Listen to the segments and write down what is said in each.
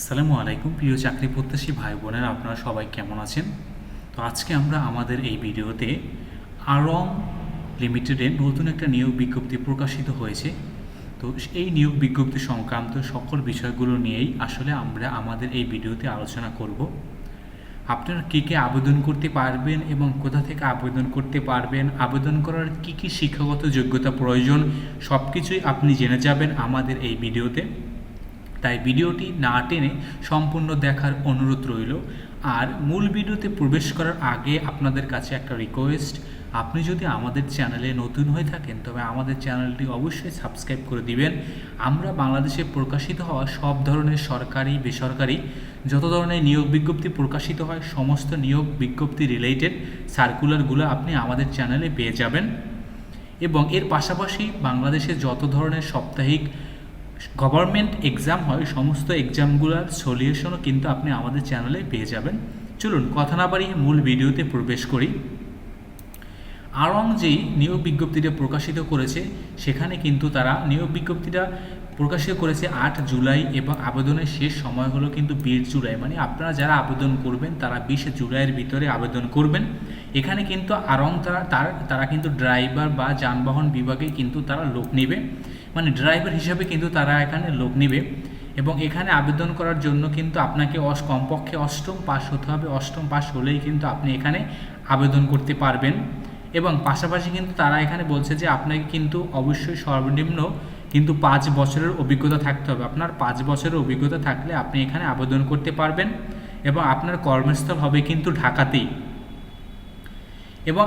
আসসালামু আলাইকুম, প্রিয় চাকরি প্রত্যাশী ভাই বোনেরা আপনারা সবাই কেমন আছেন? তো আজকে আমরা আমাদের এই ভিডিওতে আরং লিমিটেডের নতুন একটা নিয়োগ বিজ্ঞপ্তি প্রকাশিত হয়েছে। তো এই নিয়োগ বিজ্ঞপ্তি সংক্রান্ত সকল বিষয়গুলো নিয়েই আসলে আমরা আমাদের এই ভিডিওতে আলোচনা করব। আপনারা কী কী আবেদন করতে পারবেন এবং কোথা থেকে আবেদন করতে পারবেন, আবেদন করার কী কী শিক্ষাগত যোগ্যতা প্রয়োজন সব কিছুই আপনি জেনে যাবেন আমাদের এই ভিডিওতে। তাই ভিডিওটি না টেনে সম্পূর্ণ দেখার অনুরোধ রইল। আর মূল ভিডিওতে প্রবেশ করার আগে আপনাদের কাছে একটা রিকোয়েস্ট আপনি যদি আমাদের চ্যানেলে নতুন হয়ে থাকেন, তবে আমাদের চ্যানেলটি অবশ্যই সাবস্ক্রাইব করে দিবেন। আমরা বাংলাদেশে প্রকাশিত হওয়া সব ধরনের সরকারি, বেসরকারি যত ধরনের নিয়োগ বিজ্ঞপ্তি প্রকাশিত হয়, সমস্ত নিয়োগ বিজ্ঞপ্তি রিলেটেড সার্কুলারগুলো আপনি আমাদের চ্যানেলে পেয়ে যাবেন। এবং এর পাশাপাশি বাংলাদেশে যত ধরনের সাপ্তাহিক গভর্নমেন্ট এক্সাম হয়, সমস্ত এক্সামগুলোর সলিউশনও কিন্তু আপনি আমাদের চ্যানেলে পেয়ে যাবেন। চলুন, কথা না বাড়িয়ে মূল ভিডিওতে প্রবেশ করি। আরং যেই নিয়োগ বিজ্ঞপ্তিটা প্রকাশিত করেছে, সেখানে কিন্তু তারা নিয়োগ বিজ্ঞপ্তিটা প্রকাশিত করেছে আট জুলাই এবং আবেদনের শেষ সময় হলো কিন্তু বিশ জুলাই। মানে আপনারা যারা আবেদন করবেন, তারা বিশে জুলাইয়ের ভিতরে আবেদন করবেন। এখানে কিন্তু আরং তারা, তার, তারা কিন্তু ড্রাইভার বা যানবাহন বিভাগে কিন্তু তারা লোক নেবে। মানে ড্রাইভার হিসাবে কিন্তু তারা এখানে লোক নেবে এবং এখানে আবেদন করার জন্য কিন্তু আপনাকে অস, কমপক্ষে অষ্টম পাস হতে হবে। অষ্টম পাস হলেই কিন্তু আপনি এখানে আবেদন করতে পারবেন এবং পাশাপাশি কিন্তু তারা এখানে বলছে যে আপনাকে কিন্তু অবশ্যই সর্বনিম্ন কিন্তু পাঁচ বছরের অভিজ্ঞতা থাকতে হবে। আপনার পাঁচ বছরের অভিজ্ঞতা থাকলে আপনি এখানে আবেদন করতে পারবেন এবং আপনার কর্মস্থল হবে কিন্তু ঢাকাতেই। এবং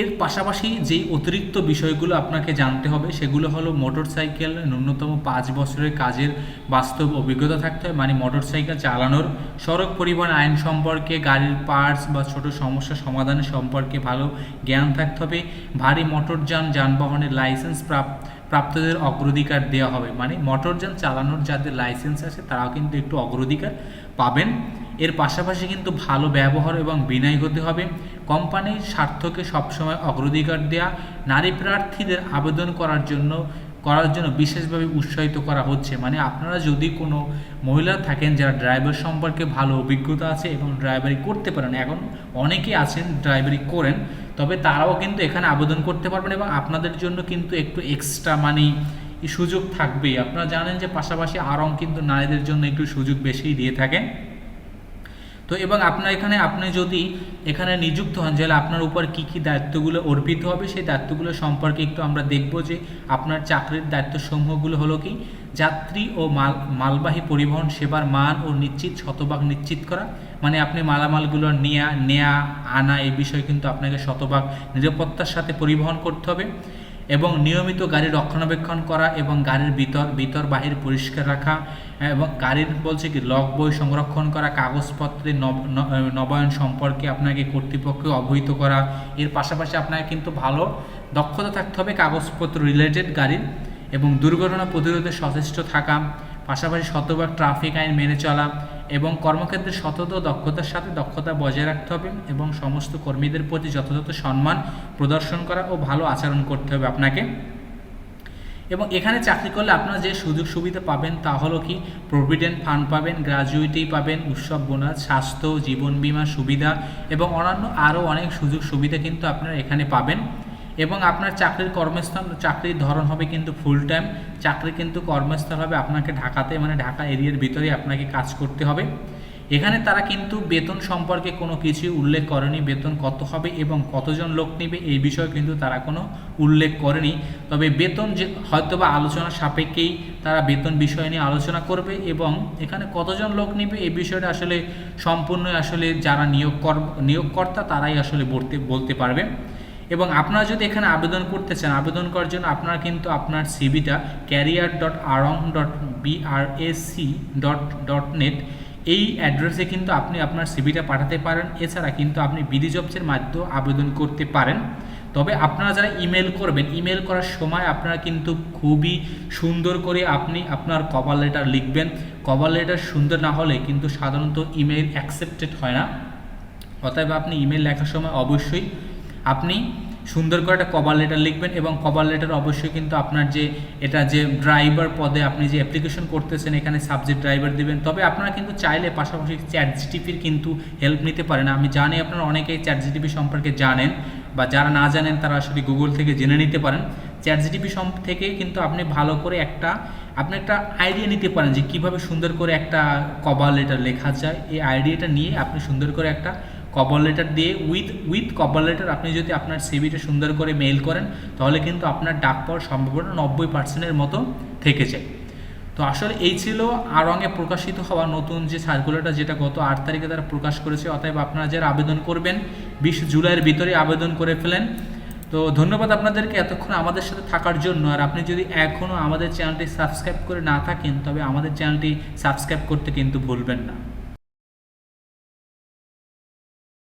এর পাশাপাশি যেই অতিরিক্ত বিষয়গুলো আপনাকে জানতে হবে, সেগুলো হলো মোটর সাইকেল ন্যূনতম পাঁচ বছরের কাজের বাস্তব অভিজ্ঞতা থাকতে হয় মানে মোটর সাইকেল চালানোর সড়ক পরিবহন আইন সম্পর্কে, গাড়ির পার্টস বা ছোট সমস্যা সমাধানের সম্পর্কে ভালো জ্ঞান থাকতে হবে, ভারী মোটরযান, যানবাহনের লাইসেন্স প্রাপ্ত প্রাপ্তদের অগ্রাধিকার দেওয়া হবে মানে মোটরযান চালানোর যাদের লাইসেন্স আছে, তারাও কিন্তু একটু অগ্রাধিকার পাবেন। এর পাশাপাশি কিন্তু ভালো ব্যবহার এবং বিনয় হতে হবে। কোম্পানির স্বার্থকে সবসময় অগ্রাধিকার দেওয়া নারী প্রার্থীদের আবেদন করার জন্য করার জন্য বিশেষভাবে উৎসাহিত করা হচ্ছে। মানে আপনারা যদি কোনো মহিলা থাকেন যারা ড্রাইভার সম্পর্কে ভালো অভিজ্ঞতা আছে এবং ড্রাইভারি করতে পারেন, এখন অনেকেই আছেন ড্রাইভারি করেন, তবে তারাও কিন্তু এখানে আবেদন করতে পারবেন এবং আপনাদের জন্য কিন্তু একটু এক্সট্রা মানি সুযোগ থাকবেই। আপনারা জানেন যে পাশাপাশি আরং কিন্তু নারীদের জন্য একটু সুযোগ বেশিই দিয়ে থাকেন। তো এবং আপনার এখানে, আপনি যদি এখানে নিযুক্ত হন তাহলে আপনার উপর কী কী দায়িত্বগুলো অর্পিত হবে, সেই দায়িত্বগুলো সম্পর্কে একটু আমরা দেখব যে আপনার চাকরির দায়িত্বসমূহগুলো হলো কি? যাত্রী ও মাল, মালবাহী পরিবহন সেবার মান ও নিশ্চিত, শতভাগ নিশ্চিত করা। মানে আপনি মালামালগুলো নেয়া নেয়া, আনা, এই বিষয়ে কিন্তু আপনাকে শতভাগ নিরাপত্তার সাথে পরিবহন করতে হবে। এবং নিয়মিত গাড়ি রক্ষণাবেক্ষণ করা এবং গাড়ির ভিতর ভিতর বাহির পরিষ্কার রাখা এবং গাড়ির বলছে কি, লক বই সংরক্ষণ করা কাগজপত্রের নবায়ন সম্পর্কে আপনাকে কর্তৃপক্ষ অবহিত করা। এর পাশাপাশি আপনাকে কিন্তু ভালো দক্ষতা থাকতে হবে কাগজপত্র রিলেটেড গাড়ির এবং দুর্ঘটনা প্রতিরোধে সচেষ্ট থাকা, পাশাপাশি শতভাগ ট্রাফিক আইন মেনে চলা এবং কর্মক্ষেত্রে সতত দক্ষতার সাথে দক্ষতা বজায় রাখতে হবে এবং সমস্ত কর্মীদের প্রতি যথাযথ সম্মান প্রদর্শন করা ও ভালো আচরণ করতে হবে আপনাকে। এবং এখানে চাকরি করলে আপনারা যে সুযোগ সুবিধা পাবেন তা হলো কি? প্রভিডেন্ট ফান্ড পাবেন গ্র্যাজুইটি পাবেন, উৎসব বোনাস, স্বাস্থ্য, জীবন বীমা সুবিধা এবং অন্যান্য আরও অনেক সুযোগ সুবিধা কিন্তু আপনারা এখানে পাবেন। এবং আপনার চাকরির কর্মস্থান চাকরির ধরন হবে কিন্তু ফুল টাইম চাকরি কিন্তু কর্মস্থল হবে আপনাকে ঢাকাতে মানে ঢাকা এরিয়ার ভিতরে আপনাকে কাজ করতে হবে। এখানে তারা কিন্তু বেতন সম্পর্কে কোনো কিছু উল্লেখ করেনি, বেতন কত হবে এবং কতজন লোক নেবে এই বিষয়ে কিন্তু তারা কোনো উল্লেখ করেনি। তবে বেতন যে, হয়তোবা আলোচনা সাপেক্ষেই তারা বেতন বিষয় নিয়ে আলোচনা করবে এবং এখানে কতজন লোক নেবে এই বিষয়টা আসলে সম্পূর্ণ আসলে যারা নিয়োগ কর নিয়োগকর্তা তারাই আসলে বলতে বলতে পারবে। এবং আপনারা যদি এখানে আবেদন করতে চান, আবেদন করার জন্য আপনারা কিন্তু আপনার সিবিটা career dot Aarong dot BRAC dot dot net এই অ্যাড্রেসে কিন্তু আপনি আপনার সিবিটা পাঠাতে পারেন। এছাড়া কিন্তু আপনি বিডি জবসের মাধ্যমে আবেদন করতে পারেন। তবে আপনারা যারা ইমেল করবেন ইমেল করার সময় আপনারা কিন্তু খুবই সুন্দর করে আপনি আপনার কভার লেটার লিখবেন। কভার লেটার সুন্দর না হলে কিন্তু সাধারণত ইমেল অ্যাকসেপ্টেড হয় না। অতএব আপনি ইমেল লেখার সময় অবশ্যই আপনি সুন্দর করে একটা কভার লেটার লিখবেন এবং কভার লেটার অবশ্যই কিন্তু আপনার যে, এটা যে ড্রাইভার পদে আপনি যে অ্যাপ্লিকেশন করতেছেন, এখানে সাবজেক্ট ড্রাইভার দিবেন। তবে আপনারা কিন্তু চাইলে পাশাপাশি চ্যাট জিটিপির কিন্তু হেল্প নিতে পারেন। আমি জানি আপনারা অনেকেই চ্যাট জিটিপি সম্পর্কে জানেন বা যারা না জানেন, তারা আসলে গুগল থেকে জেনে নিতে পারেন। চ্যাট জিটিপি সম থেকে কিন্তু আপনি ভালো করে একটা, আপনি একটা আইডিয়া নিতে পারেন যে কীভাবে সুন্দর করে একটা কভার লেটার লেখা যায়। এই আইডিয়াটা নিয়ে আপনি সুন্দর করে একটা কভার লেটার দিয়ে উইথ উইথ কভার লেটার আপনি যদি আপনার সিভিটা সুন্দর করে মেইল করেন, তাহলে কিন্তু আপনার ডাক পাওয়ার সম্ভাবনা নব্বই পার্সেন্টের মতো থেকে যায়। তো আসলে এই ছিল আরঙে প্রকাশিত হওয়া নতুন যে সার্কুলারটা যেটা গত আট তারিখে তারা প্রকাশ করেছে, অতএব আপনারা যারা আবেদন করবেন, বিশ জুলাইয়ের ভিতরে আবেদন করে ফেলেন। তো ধন্যবাদ আপনাদেরকে এতক্ষণ আমাদের সাথে থাকার জন্য। আর আপনি যদি এখনও আমাদের চ্যানেলটি সাবস্ক্রাইব করে না থাকেন, তবে আমাদের চ্যানেলটি সাবস্ক্রাইব করতে কিন্তু ভুলবেন না।